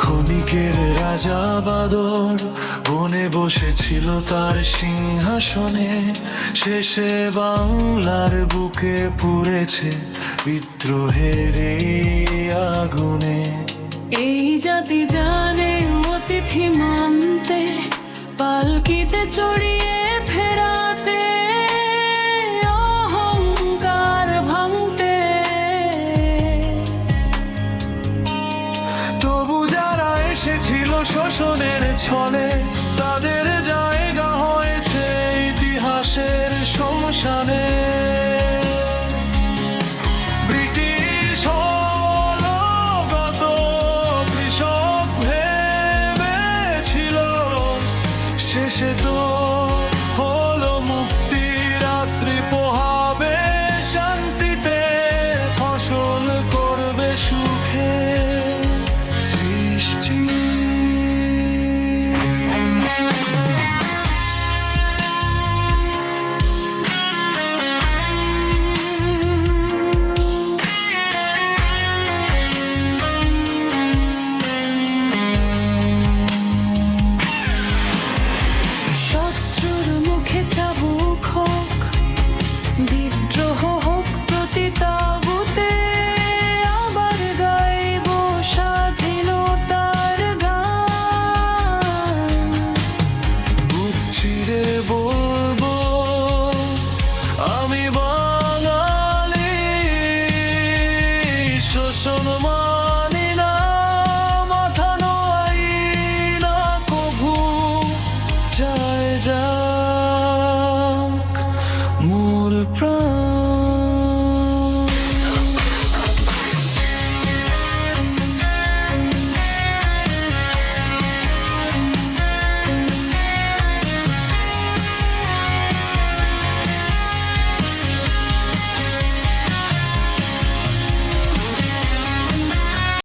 ক্ষণিকের রাজা বাদর বনে বসেছিল তার সিংহাসনে। শেষে বাংলার বুকে পুড়েছে বিদ্রোহের আগুনে। এই জাতি জানে অতিথি মানতে, পালকিতে চড়িয়ে এসেছিল শোষণের ছলে। তাদের 젖어